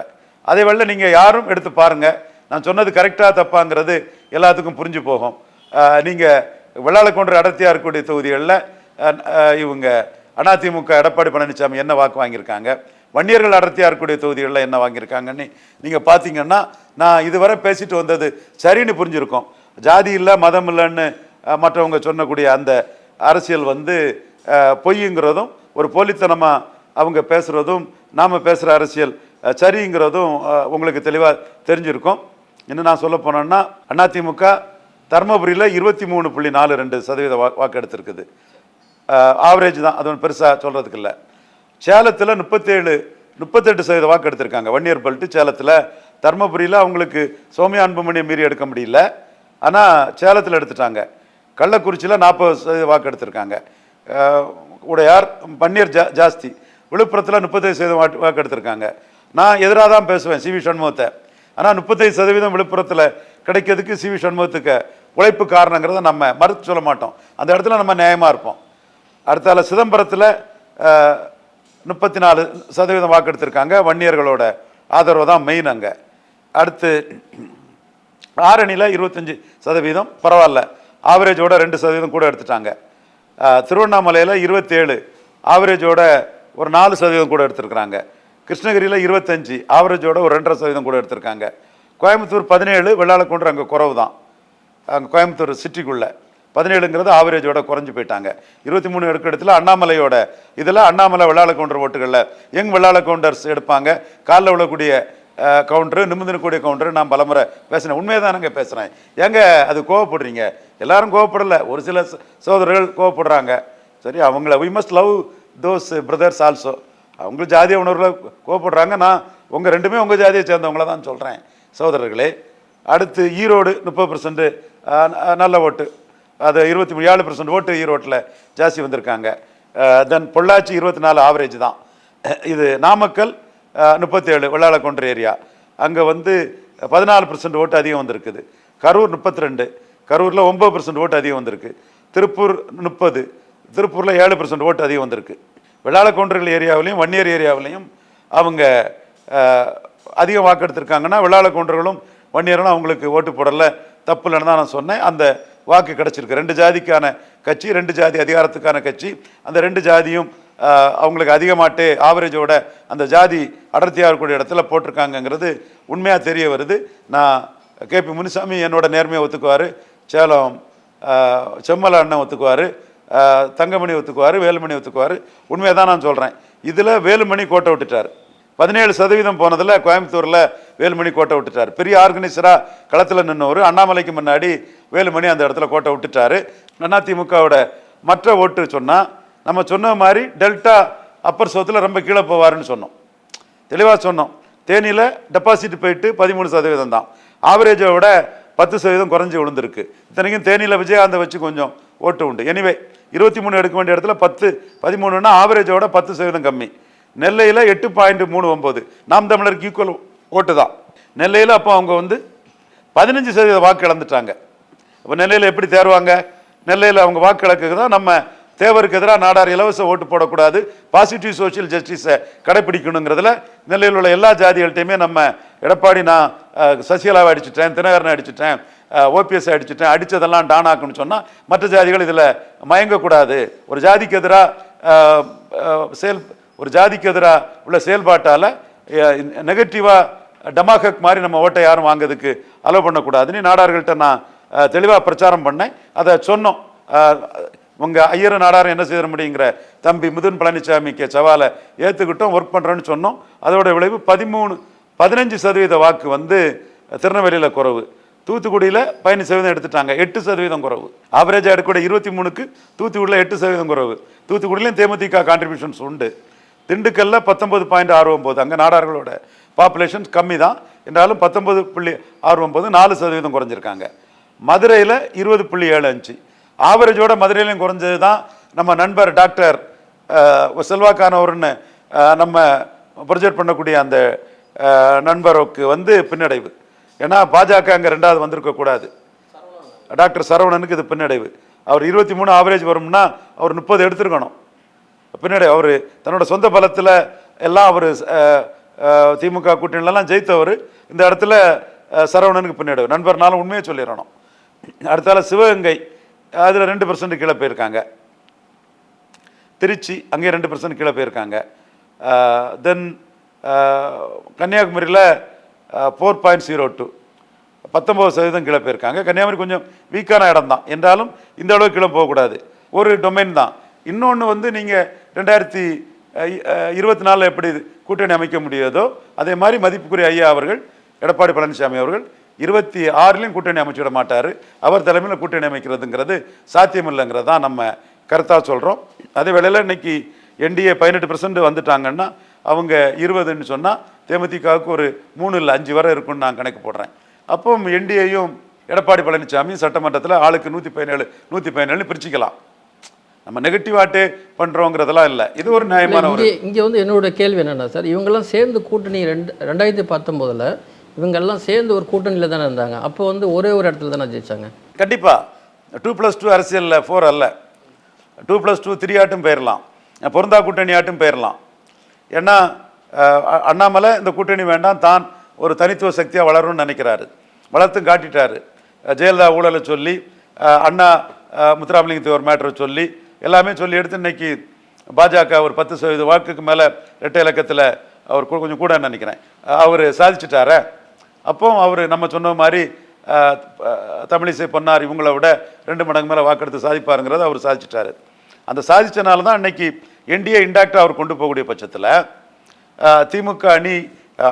அதே வேளை நீங்கள் யாரும் எடுத்து பாருங்க. நான் சொன்னது கரெக்டாக தப்பாங்கிறது எல்லாத்துக்கும் புரிஞ்சு போகும். நீங்கள் வெள்ளாளக்கொன்று அடர்த்தியாக இருக்கக்கூடிய தொகுதிகளில் இவங்க அதிமுக எடப்பாடி பழனிசாமி என்ன வாக்கு வாங்கியிருக்காங்க? வன்னியர்கள் அடர்த்தியாக இருக்கக்கூடிய தொகுதிகளில் என்ன வாங்கியிருக்காங்கன்னு நீங்கள் பார்த்தீங்கன்னா நான் இதுவரை பேசிட்டு வந்தது சரின்னு புரிஞ்சிருக்கோம். ஜாதி இல்லை மதம் இல்லைன்னு மற்றவங்க சொன்னக்கூடிய அந்த அரசியல் வந்து பொய்யுங்கிறதும் ஒரு போலித்தனமாக அவங்க பேசுகிறதும் நாம் பேசுகிற அரசியல் சரிங்கிறதும் உங்களுக்கு தெளிவாக தெரிஞ்சிருக்கும். இன்னும் நான் சொல்ல போனேன்னா அதிமுக தருமபுரியில் இருபத்தி மூணு புள்ளி நாலு ரெண்டு சதவீத வா வாக்கு எடுத்திருக்குது ஆவரேஜ் தான் அது ஒன்று பெருசாக சொல்கிறதுக்கு இல்லை சேலத்தில் முப்பத்தேழு முப்பத்தெட்டு சதவீத வாக்கு எடுத்திருக்காங்க வன்னியர் பல்ட்டு சேலத்தில். தருமபுரியில் அவங்களுக்கு சோமியா அன்புமணியை மீறி எடுக்க முடியல. ஆனால் சேலத்தில் எடுத்துட்டாங்க. கள்ளக்குறிச்சியில் நாற்பது சதவீத வாக்கு எடுத்திருக்காங்க உடையார் பன்னீர் ஜா ஜாஸ்தி. விழுப்புரத்தில் முப்பத்தைந்து சதவீதம் வாக்கு வாக்கு எடுத்திருக்காங்க. நான் எதிராக தான் பேசுவேன் சி வி சண்முகத்தை. ஆனால் முப்பத்தைந்து சதவீதம் விழுப்புரத்தில் கிடைக்கிறதுக்கு சி வி சண்முகத்துக்கு உழைப்பு காரணங்கிறத நம்ம மறுத்து சொல்ல மாட்டோம். அந்த இடத்துல நம்ம நியாயமாக இருப்போம். அடுத்தால சிதம்பரத்தில் முப்பத்தி நாலு சதவீதம் வாக்கு எடுத்திருக்காங்க. வன்னியர்களோட ஆதரவு தான் மெயின் அங்கே. அடுத்து ஆரணியில் இருபத்தஞ்சி சதவீதம் பரவாயில்ல. ஆவரேஜோட ரெண்டு சதவீதம் கூட எடுத்துட்டாங்க. திருவண்ணாமலையில் இருபத்தேழு. ஆவரேஜோட ஒரு நாலு சதவீதம் கூட எடுத்திருக்கிறாங்க. கிருஷ்ணகிரியில் இருபத்தஞ்சி ஆவரேஜோட ஒரு ரெண்டரை சதவீதம் கூட எடுத்திருக்காங்க. கோயம்புத்தூர் பதினேழு வெள்ளாளக்குன்று அங்கே குறவு தான் அங்கே கோயம்புத்தூர் சிட்டிக்குள்ளே. பதினேழுங்கிறது ஆவரேஜோட குறைஞ்சி போயிட்டாங்க. இருபத்தி மூணு இடத்துல அண்ணாமலையோட இதில் அண்ணாமலை வெள்ளாள கவுண்டர் ஓட்டுகளில். யங் வெள்ளாள கவுண்டர்ஸ் எடுப்பாங்க. காலில் விழக்கூடிய கவுண்டரு நிமிந்தனக்கூடிய கவுண்டர் நான் பலமுறை பேசினேன். உண்மையை தானங்க பேசுகிறேன் ஏங்க அது கோவப்படுறீங்க? எல்லாரும் கோவப்படலை. ஒரு சில சோதரர்கள் கோவப்படுறாங்க. சரி அவங்கள we must love those brothers also அவங்க ஜாதிய உணர்வில் கோவப்படுறாங்க. நான் உங்கள் ரெண்டுமே உங்கள் ஜாதியை சேர்ந்தவங்கள தான் சொல்கிறேன் சகோதரர்களே அடுத்து ஈரோடு முப்பது பர்சன்ட் நல்ல ஓட்டு. அது இருபத்தி மூணு ஏழு பர்சன்ட் ஓட்டு ஈரோட்டில் ஜாஸ்தி வந்திருக்காங்க. தென் பொள்ளாச்சி இருபத்தி நாலு ஆவரேஜ் தான். இது நாமக்கல் முப்பத்தேழு வெள்ளாளக்கொன்று கொன்ற ஏரியா. அங்கே வந்து பதினாலு பர்சன்ட் ஓட்டு அதிகம் வந்திருக்குது. கரூர் முப்பத்தி ரெண்டு கரூரில் ஒம்பது பர்சன்ட் ஓட்டு அதிகம் வந்திருக்கு. திருப்பூர் முப்பது திருப்பூரில் ஏழு பர்சன்ட் ஓட்டு அதிகம் வந்திருக்கு. வெள்ளாள ஏரியாவிலையும் வன்னியர் ஏரியாவிலையும் அவங்க அதிக வாக்கெடுத்திருக்காங்கன்னா வெள்ளாள வன்னியர்களும் அவங்களுக்கு ஓட்டு போடல. தப்பு இல்லைன்னு தான் நான் சொன்னேன். அந்த வாக்கு கிடச்சிருக்கு. ரெண்டு ஜாதிக்கான கட்சி ரெண்டு ஜாதி அதிகாரத்துக்கான கட்சி. அந்த ரெண்டு ஜாதியும் அவங்களுக்கு அதிகமாட்டே ஆவரேஜோட அந்த ஜாதி அடர்த்தியாக இருக்கக்கூடிய இடத்துல போட்டிருக்காங்கங்கிறது உண்மையாக தெரிய வருது. நான் கேபி முனுசாமி என்னோட நேர்மையை ஒத்துக்குவார். சேலம் செம்மல அண்ணன் ஒத்துக்குவார். தங்கமணி ஒத்துக்குவார் வேலுமணி ஒத்துக்குவார். உண்மையை தான் நான் சொல்கிறேன் இதில் வேலுமணி கோட்டை விட்டுட்டார். பதினேழு சதவீதம் போனதில் கோயம்புத்தூரில் வேலுமணி கோட்டை விட்டுட்டார். பெரிய ஆர்கனைசராக களத்தில் நின்னவர். அண்ணாமலைக்கு முன்னாடி வேலுமணி அந்த இடத்துல கோட்டை விட்டுட்டாரு. அதிமுகவோட மற்ற ஓட்டு சொன்னால் நம்ம சொன்ன மாதிரி டெல்டா அப்பர் சோத்தில் ரொம்ப கீழே போவாருன்னு சொன்னோம். தெளிவாக சொன்னோம். தேனியில் டெபாசிட் போயிட்டு பதிமூணு சதவீதம் தான். ஆவரேஜை விட பத்து சதவீதம் குறைஞ்சி விழுந்திருக்கு. இத்தனைக்கும் தேனியில் விஜயகாந்தை வச்சு கொஞ்சம் ஓட்டு உண்டு. எனிவே இருபத்தி மூணு எடுக்க வேண்டிய இடத்துல பத்து பதிமூணுன்னா ஆவரேஜோட பத்து சதவீதம் கம்மி. நெல்லையில் எட்டு பாயிண்ட் மூணு ஒம்பது நாம் தமிழருக்கு ஈக்குவல் ஓட்டு தான். நெல்லையில் அப்போ அவங்க வந்து பதினஞ்சு சதவீத வாக்கு இழந்துட்டாங்க. இப்போ நெல்லையில் எப்படி தேர்வாங்க? நெல்லையில் அவங்க வாக்கு இழக்குக்கு தான் நம்ம தேவருக்கு எதிராக நாடார் இலவச ஓட்டு போடக்கூடாது. பாசிட்டிவ் சோஷியல் ஜஸ்டிஸை கடைப்பிடிக்கணுங்கிறதுல நெல்லையில் உள்ள எல்லா ஜாதிகள்கிட்டையுமே நம்ம எடப்பாடி நான் சசிகலாவை அடிச்சுட்டேன் தினகரனை அடிச்சுட்டேன் ஓபிஎஸ் அடிச்சுட்டேன் அடித்ததெல்லாம் டான் ஆக்குன்னு சொன்னால் மற்ற ஜாதிகள் இதில் மயங்கக்கூடாது. ஒரு ஜாதிக்கு எதிராக செயல் ஒரு ஜாதிக்கு எதிராக உள்ள செயல்பாட்டால் நெகட்டிவாக டமாகக் மாதிரி நம்ம ஓட்டை யாரும் வாங்குறதுக்கு அலோவ் பண்ணக்கூடாதுன்னு நாடார்கள்ட்ட நான் தெளிவாக பிரச்சாரம் பண்ணேன். அதை சொன்னோம். உங்கள் ஐயர் நாடாரம் என்ன செய்ய முடியுங்கிற தம்பி முதன் பழனிசாமிக்கு சவாலை ஏற்றுக்கிட்டோம் ஒர்க் பண்ணுறோன்னு சொன்னோம். அதோட விளைவு பதிமூணு பதினஞ்சு சதவீத வாக்கு வந்து திருநெல்வேலியில் குறைவு. தூத்துக்குடியில் பதினஞ்சு சதவீதம் எடுத்துட்டாங்க எட்டு சதவீதம் குறைவு. ஆவரேஜாக எடுக்கக்கூடிய இருபத்தி மூணுக்கு தூத்துக்குடியில் எட்டு சதவீதம் குறவு. தூத்துக்குடியிலையும் தேமுதிக கான்ட்ரிபியூஷன்ஸ் உண்டு. திண்டுக்கல்ல பத்தொன்பது பாயிண்ட் ஆறு ஒம்பது அங்கே நாடார்களோட பாப்புலேஷன் கம்மி தான் என்றாலும் பத்தொன்பது புள்ளி ஆறு ஒம்பது நாலு சதவீதம் குறைஞ்சிருக்காங்க. மதுரையில் இருபது புள்ளி ஏழு அஞ்சு. ஆவரேஜோட மதுரையிலையும் குறைஞ்சது தான் நம்ம நண்பர் டாக்டர் செல்வாக்கானவர்னு நம்ம ப்ரொஜெக்ட் பண்ணக்கூடிய அந்த நண்பருக்கு வந்து பின்னடைவு. ஏன்னா பாஜக அங்கே ரெண்டாவது வந்திருக்கக்கூடாது டாக்டர் சரவணனுக்கு இது பின்னடைவு. அவர் இருபத்தி மூணு ஆவரேஜ் வரும்னா அவர் முப்பது எடுத்திருக்கணும். பின்னாடி அவர் தன்னோட சொந்த பலத்தில் எல்லாம் அவர் திமுக கூட்டணியிலலாம் ஜெயித்தவர் இந்த இடத்துல சரவணனுக்கு பின்னாடி நண்பர்னாலும் உண்மையை சொல்லிடணும். அடுத்தால சிவகங்கை. அதில் ரெண்டு பர்சன்ட் கீழே போயிருக்காங்க. திருச்சி அங்கேயும் ரெண்டு பர்சன்ட் கீழே போயிருக்காங்க. தென் கன்னியாகுமரியில் ஃபோர் பாயிண்ட் ஜீரோ டூ பத்தொம்பது சதவீதம் கீழே போயிருக்காங்க. கன்னியாகுமரி கொஞ்சம் வீக்கான இடம் தான் என்றாலும் இந்த அளவுக்கு கீழே போகக்கூடாது ஒரு டொமைன் தான். இன்னொன்று வந்து நீங்கள் ரெண்டாயிரத்தி இருபத்தி நாலில் எப்படி கூட்டணி அமைக்க முடியாதோ அதே மாதிரி மதிப்புக்குரிய ஐயா அவர்கள் எடப்பாடி பழனிசாமி அவர்கள் இருபத்தி ஆறுலையும் கூட்டணி அமைச்சிட மாட்டார். அவர் தலைமையில் கூட்டணி அமைக்கிறதுங்கிறது சாத்தியமில்லைங்கிறது தான் நம்ம கருத்தாக சொல்கிறோம் அதே வேளையில் இன்னைக்கு என்டிஏ பதினெட்டு பர்சன்ட் வந்துட்டாங்கன்னா அவங்க இருபதுன்னு சொன்னால் தேமுதிகவுக்கு ஒரு மூணு இல்லை அஞ்சு வரை இருக்கும்னு நான் கணக்கு போடுறேன். அப்போ என்டிஏயும் எடப்பாடி பழனிசாமி சட்டமன்றத்தில் ஆளுக்கு நூற்றி பதினேழு நூற்றி பதினேழு பிரிச்சுக்கலாம். நம்ம நெகட்டிவாட்டே பண்ணுறோங்கிறதெல்லாம் இல்லை. இது ஒரு நியாயமான ஒரு இங்கே இங்கே வந்து என்னோட கேள்வி என்னென்னா சார் இவங்கெல்லாம் சேர்ந்து கூட்டணி ரெண்டு ரெண்டாயிரத்தி பத்தொம்போதில் இவங்கெல்லாம் சேர்ந்து ஒரு கூட்டணியில் தானே இருந்தாங்க. அப்போ வந்து ஒரே ஒரு இடத்துல தானே ஜெயிச்சாங்க. கண்டிப்பாக டூ ப்ளஸ் டூ அரசியலில் ஃபோர் அல்ல. டூ ப்ளஸ் டூ த்ரீ ஆட்டும் போயிடலாம் பொருந்தா கூட்டணி ஆட்டும் போயிடலாம் ஏன்னா அண்ணாமலை இந்த கூட்டணி வேண்டாம். தான் ஒரு தனித்துவ சக்தியாக வளரும்னு நினைக்கிறாரு. வளர்த்தும் காட்டிட்டாரு. ஜெயலலிதா ஊழலை சொல்லி அண்ணா அஹ், முத்துராமலிங்க ஒரு மேட்டரை சொல்லி எல்லாமே சொல்லி எடுத்து இன்னைக்கு பாஜக ஒரு பத்து சதவீத வாக்குக்கு மேலே ரெட்டை இலக்கத்தில் அவர் கொஞ்சம் கூட நினைக்கிறேன். அவர் சாதிச்சுட்டாரே? அப்போ அவர் நம்ம சொன்ன மாதிரி தமிழிசை பொன்னார் இவங்கள விட ரெண்டு மடங்கு மேலே வாக்கெடுத்து சாதிப்பாருங்கிறத அவர் சாதிச்சிட்டாரு. அந்த சாதித்தனால தான் அன்னைக்கு என்டிஏ இண்டாக்டாக அவர் கொண்டு போகக்கூடிய பட்சத்தில் திமுக அணி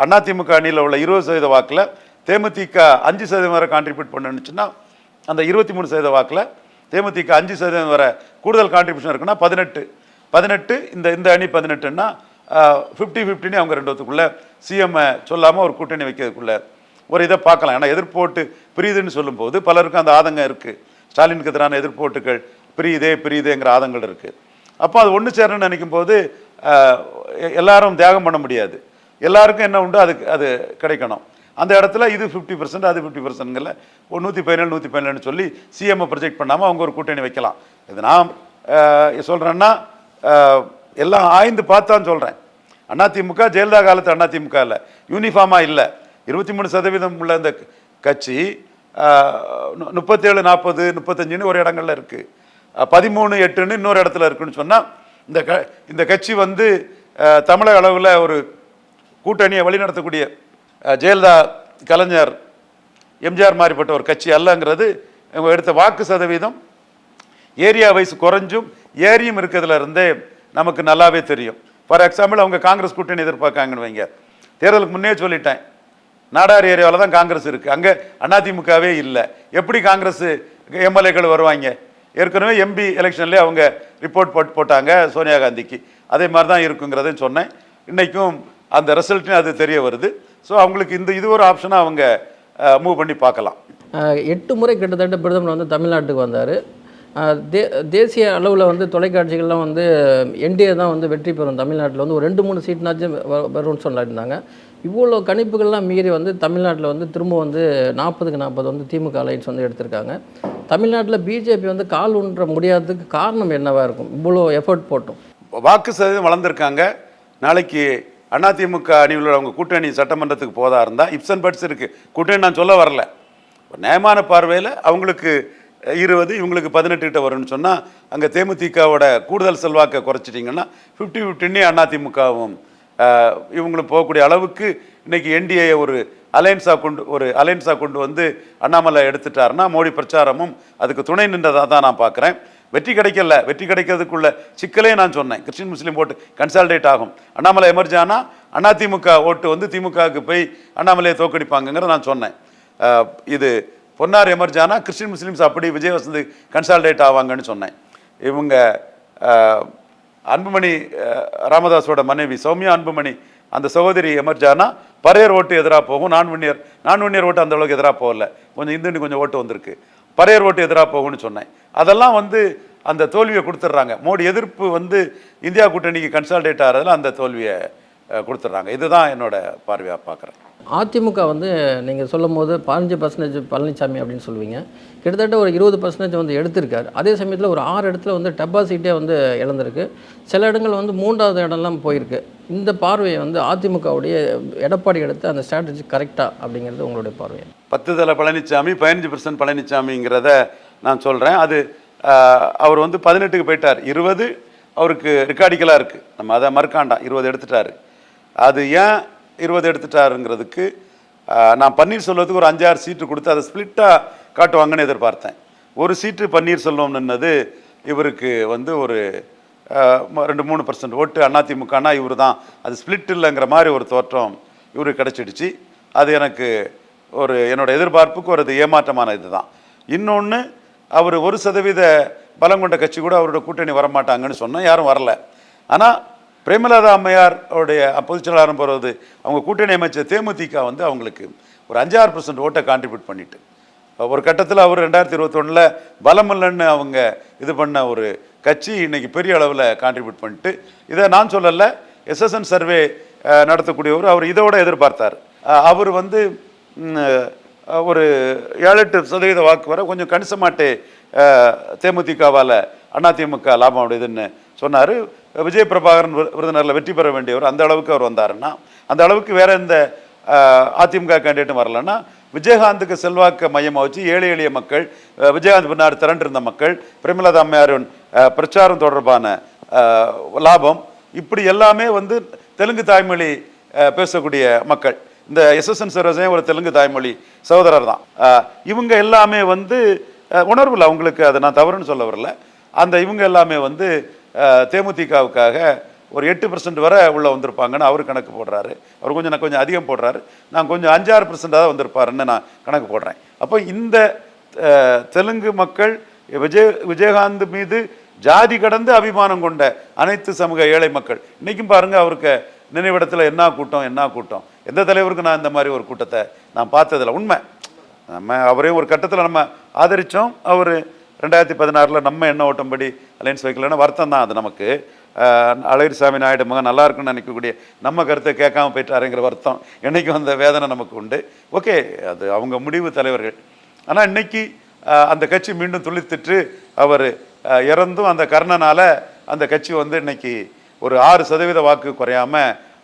அண்ணா திமுக அணியில் உள்ள இருபது சதவீத வாக்கில் தேமுதிக அஞ்சு சதவீதம் வரை கான்ட்ரிபியூட் பண்ணுச்சுன்னா அந்த இருபத்தி மூணு சதவீத வாக்கில் தேமுதிக அஞ்சு சதவீதம் வரை கூடுதல் கான்ட்ரிபியூஷன் இருக்குன்னா பதினெட்டு. பதினெட்டு இந்த இந்த அணி பதினெட்டுன்னா ஃபிஃப்டி ஃபிஃப்டின்னு அவங்க ரெண்டுத்துக்குள்ளே சிஎம்ஐ சொல்லாமல் ஒரு கூட்டணி வைக்கிறதுக்குள்ளே ஒரு இதை பார்க்கலாம். ஏன்னா எதிர்ப்போட்டு பிரியுதுன்னு சொல்லும்போது பலருக்கும் அந்த ஆதங்கம் இருக்குது ஸ்டாலினுக்கு எதிரான எதிர்ப்போட்டுகள் பிரியுதே பிரியுதேங்கிற ஆதங்கள் இருக்குது அப்போ அது ஒன்று சேரணும்னு நினைக்கும் போது எல்லாரும் தியாகம் பண்ண முடியாது. எல்லாருக்கும் என்ன உண்டோ அதுக்கு அது கிடைக்கணும். அந்த இடத்துல இது ஃபிஃப்டி பர்சன்ட் அது ஃபிஃப்டி பர்சன்ட்ல ஒரு நூற்றி பதினேழு நூற்றி பதினேழுன்னு சொல்லி சிஎம்ஐ ப்ரொஜெக்ட் பண்ணாமல் அவங்க ஒரு கூட்டணி வைக்கலாம். இது நான் சொல்கிறேன்னா எல்லாம் ஆய்ந்து பார்த்தான்னு சொல்கிறேன் அதிமுக ஜெயலலிதா காலத்து அதிமுக இல்லை. யூனிஃபார்மாக இல்லை. இருபத்தி மூணு சதவீதம் உள்ள இந்த கட்சி முப்பத்தேழு நாற்பது முப்பத்தஞ்சுன்னு ஒரு இடங்கள்ல இருக்குது பதிமூணு எட்டுன்னு இன்னொரு இடத்துல இருக்குன்னு சொன்னால் இந்த க இந்த கட்சி வந்து தமிழக அளவில் ஒரு கூட்டணியை வழிநடத்தக்கூடிய ஜெயலலிதா கலைஞர் எம்ஜிஆர் மாதிரிப்பட்ட ஒரு கட்சி அல்லங்கிறது இவங்க எடுத்த வாக்கு சதவீதம் ஏரியா வைஸ் குறைஞ்சும் ஏரியும் இருக்கிறதுல இருந்தே நமக்கு நல்லாவே தெரியும். ஃபார் எக்ஸாம்பிள் அவங்க காங்கிரஸ் கூட்டணி எதிர்பார்க்காங்கன்னு வைங்க. தேர்தலுக்கு முன்னே சொல்லிட்டேன். நாடார் ஏரியாவில் தான் காங்கிரஸ் இருக்குது அங்கே அதிமுகவே இல்லை. எப்படி காங்கிரஸ் எம்எல்ஏக்கள் வருவாங்க? ஏற்கனவே எம்பி எலெக்ஷன்லேயே அவங்க ரிப்போர்ட் போட்டு போட்டாங்க சோனியா காந்திக்கு. அதே மாதிரி தான் இருக்குங்கிறதையும் சொன்னேன். இன்றைக்கும் அந்த ரிசல்ட்டுன்னு அது தெரிய வருது. ஸோ அவங்களுக்கு இந்த இது ஒரு ஆப்ஷனாக அவங்க மூவ் பண்ணி பார்க்கலாம். எட்டு முறை கிட்டத்தட்ட பிரதமர் வந்து தமிழ்நாட்டுக்கு வந்தார். தே தேசிய அளவில் வந்து தொலைக்காட்சிகள்லாம் வந்து என்டிஏ தான் வந்து வெற்றி பெறும் தமிழ்நாட்டில் வந்து ஒரு ரெண்டு மூணு சீட்னாச்சும் வரும்னு சொல்லியிருந்தாங்க இவ்வளோ கணிப்புகள்லாம் மீறி வந்து தமிழ்நாட்டில் வந்து திரும்ப வந்து நாற்பதுக்கு நாற்பது வந்து திமுக அலைன்ஸ் வந்து எடுத்திருக்காங்க. தமிழ்நாட்டில் பிஜேபி வந்து கால் ஒன்ற முடியாததுக்கு காரணம் என்னவாக இருக்கும்? இவ்வளோ எஃபர்ட் போட்டோம். வாக்கு சதவீதம் வளர்ந்துருக்காங்க. நாளைக்கு அதிமுக அணியில் அவங்க கூட்டணி சட்டமன்றத்துக்கு போதா இருந்தால் இப்சன் பட்ஸ் இருக்குது கூட்டணி நான் சொல்ல வரல. நியமான பார்வையில் அவங்களுக்கு இருபது இவங்களுக்கு பதினெட்டு கிட்ட வரும்னு சொன்னால் அங்கே தேமுதிகவோட கூடுதல் செல்வாக்கை குறைச்சிட்டிங்கன்னா ஃபிஃப்டி ஃபிஃப்டின்னே அதிமுகவும் இவங்களும் போகக்கூடிய அளவுக்கு இன்றைக்கி என்டிஏ ஒரு அலைன்ஸாக கொண்டு ஒரு அலைன்ஸாக கொண்டு வந்து அண்ணாமலை எடுத்துட்டாருன்னா மோடி பிரச்சாரமும் அதுக்கு துணை நின்றதாக தான் நான் பார்க்குறேன். வெற்றி கிடைக்கல வெற்றி கிடைக்கிறதுக்குள்ள சிக்கலே நான் சொன்னேன். கிறிஸ்டின் முஸ்லீம் ஓட்டு கன்சால்டேட் ஆகும். அண்ணாமலை எமர்ஜானா அண்ணா திமுக ஓட்டு வந்து திமுகவுக்கு போய் அண்ணாமலையை தோக்கடிப்பாங்கங்கிறத நான் சொன்னேன். இது பொன்னார் எமர்ஜானா கிறிஸ்டின் முஸ்லீம்ஸ் அப்படி விஜய் வசந்த் கன்சால்டேட் ஆவாங்கன்னு சொன்னேன். இவங்க அன்புமணி ராமதாஸோட மனைவி சௌமியா அன்புமணி அந்த சகோதரி எமர்ஜானா பரையர் ஓட்டு எதிராக போகும். நான் வன்னியர் நான் வன்னியர் ஓட்டு அந்த அளவுக்கு எதிராக போகல. கொஞ்சம் இந்துன்னு கொஞ்சம் ஓட்டு வந்திருக்கு. பரையர் ஓட்டு எதிராக போகும்னு சொன்னேன். அதெல்லாம் வந்து அந்த தோல்வியை கொடுத்துட்றாங்க. மோடி எதிர்ப்பு வந்து இந்தியா கூட்டணிக்கு கன்சால்டேட் ஆகிறதுல அந்த தோல்வியை கொடுத்துட்றாங்க. இதுதான் என்னோட பார்வையாக பார்க்குறேன். அதிமுக வந்து நீங்கள் சொல்லும் போது பதினஞ்சு பர்சன்டேஜ் பழனிசாமி அப்படின்னு சொல்லுவீங்க. கிட்டத்தட்ட ஒரு இருபது பர்சன்டேஜ் வந்து எடுத்திருக்காரு. அதே சமயத்தில் ஒரு ஆறு இடத்துல வந்து டெபாசிட்டே வந்து இழந்திருக்கு. சில இடங்கள் வந்து மூன்றாவது இடம்லாம் போயிருக்கு. இந்த பார்வையை வந்து அதிமுகவுடைய எடப்பாடி எடுத்து அந்த ஸ்ட்ராட்டஜி கரெக்டாக அப்படிங்கிறது உங்களுடைய பார்வை. பத்து தலை பழனிசாமி பதினஞ்சு பர்சன்ட் பழனிசாமிங்கிறத நான் சொல்கிறேன் அது அவர் வந்து பதினெட்டுக்கு போயிட்டார். இருபது அவருக்கு ரெக்கார்டிக்கலாக இருக்குது நம்ம அதை மறுக்காண்டாம் இருபது எடுத்துட்டாரு. அது ஏன் இருபது எடுத்துட்டாருங்கிறதுக்கு நான் பன்னீர் சொல்வதுக்கு ஒரு அஞ்சாறு சீட்டு கொடுத்து அதை ஸ்ப்ளிட்டாக காட்டுவாங்கன்னு எதிர்பார்த்தேன். ஒரு சீட்டு பன்னீர்செல்வம் நின்னது இவருக்கு வந்து ஒரு ரெண்டு மூணு பர்சன்ட் ஓட்டு. அதிமுகனா இவர் தான் அது ஸ்பிளிட் இல்லைங்கிற மாதிரி ஒரு தோற்றம் இவருக்கு கிடச்சிடுச்சு. அது எனக்கு ஒரு என்னோடய எதிர்பார்ப்புக்கு ஒரு இது ஏமாற்றமான இதுதான். இன்னொன்று அவர் ஒரு சதவீத பலம் கொண்ட கட்சி கூட அவரோட கூட்டணி வரமாட்டாங்கன்னு சொன்னோம் யாரும் வரல. ஆனால் பிரேமலதா அம்மையார் உடைய பொதுச் செயலாளர் போகிறது அவங்க கூட்டணி அமைச்சர் தேமுதிக வந்து அவங்களுக்கு ஒரு அஞ்சாறு பர்சன்ட் ஓட்டை கான்ட்ரிபியூட் பண்ணிட்டு. ஒரு கட்டத்தில் அவர் ரெண்டாயிரத்தி இருபத்தொன்னில் பலமில்லன்னு அவங்க இது பண்ண ஒரு கட்சி இன்னைக்கு பெரிய அளவில் கான்ட்ரிபியூட் பண்ணிட்டு. இதை நான் சொல்லலை எஸ்எஸ்என் சர்வே நடத்தக்கூடியவர் அவர் இதோட எதிர்பார்த்தார். அவர் வந்து ஒரு ஏழு எட்டு சதவீத வாக்கு வர கொஞ்சம் கணிசமாட்டே தேமுதிகவால் அதிமுக லாபம் அப்படிதுன்னு சொன்னார். விஜய் பிரபாகரன் விருதுநரில் வெற்றி பெற வேண்டியவர் அந்த அளவுக்கு அவர் வந்தாருன்னா அந்த அளவுக்கு வேற எந்த அதிமுக கேண்டிடேட்டும் வரலன்னா விஜயகாந்துக்கு செல்வாக்க மையமாக வச்சு ஏழை எளிய மக்கள் விஜயகாந்த் பின்னாடி திரண்டிருந்த மக்கள் பிரேமலதா அம்மையாரின் பிரச்சாரம் தொடர்பான லாபம் இப்படி எல்லாமே வந்து தெலுங்கு தாய்மொழி பேசக்கூடிய மக்கள். இந்த எஸ்எஸ்என் சரோஜையும் ஒரு தெலுங்கு தாய்மொழி சகோதரர் தான். இவங்க எல்லாமே வந்து உணர்வில் அவங்களுக்கு அதை நான் தவறுன்னு சொல்ல வரல. அந்த இவங்க எல்லாமே வந்து தேமுதிகவுக்காக ஒரு எட்டு பர்சன்ட் வரை உள்ளே வந்திருப்பாங்கன்னு அவர் கணக்கு போடுறாரு. அவர் கொஞ்சம் நான் கொஞ்சம் அதிகம் போடுறாரு. நான் கொஞ்சம் அஞ்சாறு பர்சன்டாக தான் வந்திருப்பாருன்னு நான் கணக்கு போடுறேன். அப்போ இந்த தெலுங்கு மக்கள் விஜய் விஜயகாந்த் மீது ஜாதி கடந்து அபிமானம் கொண்ட அனைத்து சமூக ஏழை மக்கள் இன்றைக்கும் பாருங்கள் அவருக்கு நினைவிடத்தில் என்ன கூட்டம் என்ன கூட்டம். எந்த தலைவருக்கு நான் இந்த மாதிரி ஒரு கூட்டத்தை நான் பார்த்ததில்ல. உண்மை. நம்ம அவரையும் ஒரு கட்டத்தில் நம்ம ஆதரித்தோம் அவர் ரெண்டாயிரத்தி பதினாறில் நம்ம என்ன ஓட்டம்படி அலைன்ஸ் வைக்கலன்னா வருத்தம் தான் அது நமக்கு. அஹ், அழகிரிசாமி நாயுடு மகன் நல்லா இருக்குன்னு நினைக்கக்கூடிய நம்ம கருத்தை கேட்காம போயிட்டாருங்கிற வருத்தம் என்றைக்கும் அந்த வேதனை நமக்கு உண்டு. ஓகே அது அவங்க முடிவு தலைவர்கள். ஆனால் இன்னைக்கு அந்த கட்சி மீண்டும் துளித்திட்டு அவர் இறந்தும் அந்த கர்ணனால் அந்த கட்சி வந்து இன்னைக்கு ஒரு ஆறு சதவீத வாக்கு குறையாம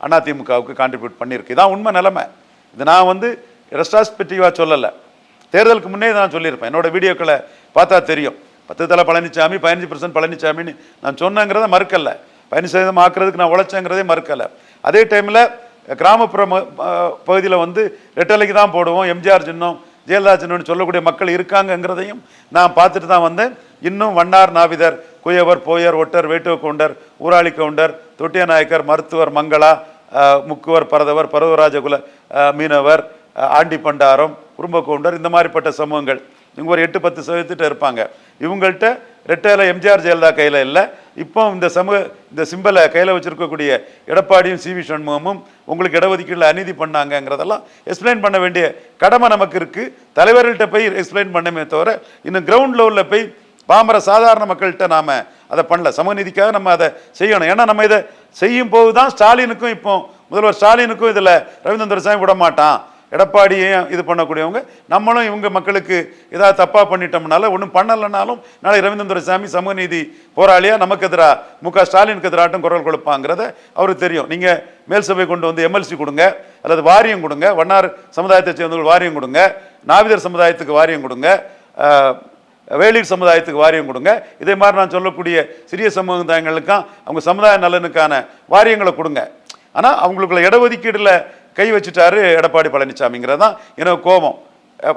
அதிமுகவுக்கு கான்ட்ரிபியூட் பண்ணியிருக்கு. இதான் உண்மை நிலமை. இது நான் வந்து ரெஸ்டாஸ்பெக்டிவாக சொல்லலை. தேர்தலுக்கு முன்னே நான் சொல்லியிருப்பேன். என்னோட வீடியோக்களை பார்த்தா தெரியும். பத்து தலை பழனிசாமி பதினஞ்சு பர்சன்ட் பழனிசாமின்னு நான் சொன்னேங்கிறத மறுக்கல. பதினஞ்சு சதவீதம் ஆக்குறதுக்கு நான் உழைச்சேங்கிறதே மறுக்கலை. அதே டைமில் கிராமப்புற பகுதியில் வந்து ரெட்டலைக்கு தான் போடுவோம் எம்ஜிஆர் சின்னம் ஜெயலலிதா சின்னம்னு சொல்லக்கூடிய மக்கள் இருக்காங்கங்கிறதையும் நான் பார்த்துட்டு தான் வந்தேன். இன்னும் வண்ணார் நாவிதர் குயவர் போயர் ஒட்டர் வேட்டுவ கவுண்டர் ஊராளி கவுண்டர் தொட்டிய நாயக்கர் மருத்துவர் மங்களா முக்குவர் பரதவர் பரதவராஜகுல மீனவர் ஆண்டி பண்டாரம் குடும்ப கவுண்டர் இந்த மாதிரிப்பட்ட சமூகங்கள். இவங்க ஒரு எட்டு பத்து சதவீதத்திட்ட இருப்பாங்க. இவங்கள்ட்ட ரெட்டையில எம்ஜிஆர் ஜெயலலிதா கையில் இல்லை. இப்போ இந்த சமூக இந்த சிம்பலை கையில் வச்சுருக்கக்கூடிய எடப்பாடியும் சி வி சண்முகமும் உங்களுக்கு இடஒதுக்கீடில் அநீதி பண்ணாங்கங்கிறதெல்லாம் எக்ஸ்பிளைன் பண்ண வேண்டிய கடமை நமக்கு இருக்குது தலைவர்கள்ட்ட போய் எக்ஸ்பிளைன் பண்ணமே தவிர இன்னும் கிரவுண்ட் லெவலில் போய் பாமர சாதாரண மக்கள்கிட்ட நாம் அதை பண்ணல. சமூகநீதிக்காக நம்ம அதை செய்யணும். ஏன்னா நம்ம இதை செய்யும் போது தான் ஸ்டாலினுக்கும் இப்போ முதல்வர் ஸ்டாலினுக்கும் இதில் ரவீந்திர சாமி விட மாட்டான் எடப்பாடியையும் இது பண்ணக்கூடியவங்க. நம்மளும் இவங்க மக்களுக்கு ஏதாவது தப்பாக பண்ணிட்டோம்னால ஒன்றும் பண்ணலைனாலும் நாளை ரவீந்திர சாமி சமூக நீதி போராளியாக நமக்கு எதிராக மு க ஸ்டாலினுக்கு எதிராட்டும் குரல் கொடுப்பாங்கிறத அவருக்கு தெரியும். நீங்கள் மேல் சபை கொண்டு வந்து எம்எல்சி கொடுங்க அல்லது வாரியம் கொடுங்க வண்ணார் சமுதாயத்தை சேர்ந்தவர்கள் வாரியம் கொடுங்க நாவிதர் சமுதாயத்துக்கு வாரியம் கொடுங்க வேளிர் சமுதாயத்துக்கு வாரியம் கொடுங்க. இதே மாதிரி நான் சொல்லக்கூடிய சிறிய சமுதாயங்களுக்கும் அவங்க சமுதாய நலனுக்கான வாரியங்களை கொடுங்க. ஆனால் அவங்களுக்குள்ள இடஒதுக்கீடில் கை வச்சுட்டாரு எடப்பாடி பழனிசாமிங்கிறது தான் எனக்கு கோபம்.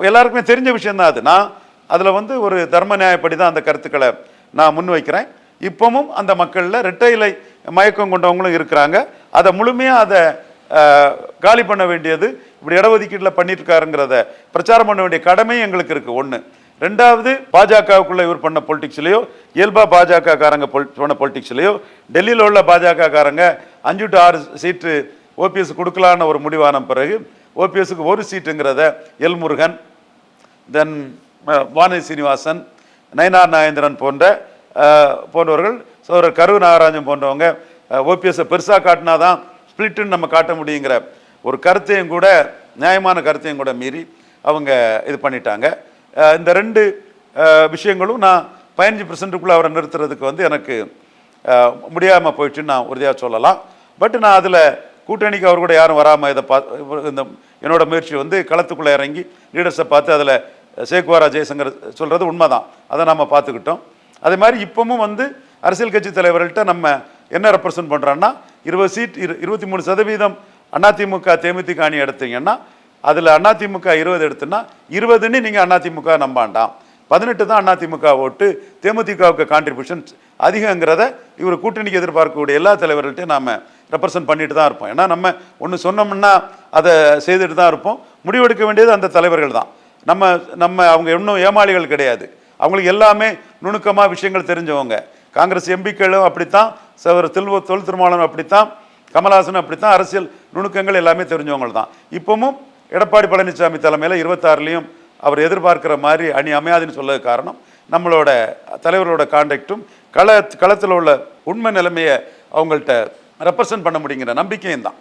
எல்லாருக்குமே தெரிஞ்ச விஷயந்தான் அது. நான் அதில் வந்து ஒரு தர்ம நியாயப்படி தான் அந்த கருத்துக்களை நான் முன்வைக்கிறேன் இப்பவும் அந்த மக்களில் ரெட்டையிலை மயக்கம் கொண்டவங்களும் இருக்கிறாங்க. அதை முழுமையாக அதை காலி பண்ண வேண்டியது இப்படி இடஒதுக்கீட்டில் பண்ணிட்டு பிரச்சாரம் பண்ண வேண்டிய கடமையும் எங்களுக்கு இருக்குது ஒன்று ரெண்டாவது பாஜகவுக்குள்ளே இவர் பண்ண பொலிட்டிக்ஸ்லையோ இயல்பா பாஜக காரங்க பொல்- பண்ண பொலிட்டிக்ஸ்லையோ டெல்லியில் உள்ள பாஜக காரங்க அஞ்சு டு ஆறு சீட்டு ஓபிஎஸ் கொடுக்கலான்னு ஒரு முடிவான பிறகு ஓபிஎஸ்க்கு ஒரு சீட்டுங்கிறத எல் முருகன் தென் வானதி சீனிவாசன் நயனார் நாகேந்திரன் போன்ற போன்றவர்கள் சோதரர் கரு நாகராஜன் போன்றவங்க ஓபிஎஸ்ஸை பெருசாக காட்டினா தான் ஸ்பிளிட்டுன்னு நம்ம காட்ட முடியுங்கிற ஒரு கருத்தையும் கூட நியாயமான கருத்தையும் கூட மீறி அவங்க இது பண்ணிட்டாங்க. இந்த ரெண்டு விஷயங்களும் நான் பதினஞ்சு பர்சன்ட்டுக்குள்ளே அவரை நிறுத்துறதுக்கு வந்து எனக்கு முடியாமல் போயிடுச்சுன்னு நான் உறுதியாக சொல்லலாம். பட் நான் அதில் கூட்டணிக்கு அவர் கூட யாரும் வராமல் இதை பார்த்து இந்த என்னோட முயற்சி வந்து களத்துக்குள்ளே இறங்கி லீடர்ஸை பார்த்து அதில் சேக்குவாரா ஜெயசங்கர் சொல்கிறது உண்மைதான். அதை நம்ம பார்த்துக்கிட்டோம். அதே மாதிரி இப்போவும் வந்து அரசியல் கட்சி தலைவர்கள்ட்ட நம்ம என்ன ரெப்ரசன்ட் பண்ணுறோன்னா இருபது சீட் இரு இருபத்தி மூணு சதவீதம் அதிமுக தேமுதிக அணி எடுத்தீங்கன்னா அதில் அதிமுக இருபது எடுத்துன்னா இருபதுன்னு நீங்கள் அதிமுக நம்பாண்டாம். பதினெட்டு தான் அதிமுக ஓட்டு தேமுதிகவுக்கு கான்ட்ரிபியூஷன் அதிகங்கிறத இவர் கூட்டணிக்கு எதிர்பார்க்கக்கூடிய எல்லா தலைவர்கள்ட்டையும் நாம் ரெப்ரசன்ட் பண்ணிட்டு தான் இருப்போம். ஏன்னா நம்ம ஒன்று சொன்னோம்னா அதை செய்துட்டு தான் இருப்போம். முடிவெடுக்க வேண்டியது அந்த தலைவர்கள் தான். நம்ம நம்ம அவங்க இன்னும் ஏமாளிகள் கிடையாது. அவங்களுக்கு எல்லாமே நுணுக்கமாக விஷயங்கள் தெரிஞ்சவங்க. காங்கிரஸ் எம்பிக்களும் அப்படித்தான் சவர் தில்வ தொல் திருமாவளவன் அப்படித்தான் கமல்ஹாசன் அப்படித்தான் அரசியல் நுணுக்கங்கள் எல்லாமே தெரிஞ்சவங்க தான். இப்பவும் எடப்பாடி பழனிசாமி தலைமையில் இருபத்தாறுலையும் அவர் எதிர்பார்க்குற மாதிரி அணி அமையாதுன்னு சொல்ல காரணம் நம்மளோட தலைவரோட கான்டாக்டும் கள களத்தில் உள்ள உண்மை நிலைமையை அவங்கள்ட்ட ரெப்ரசன்ட் பண்ண முடியுங்கிற நம்பிக்கையும் தான்.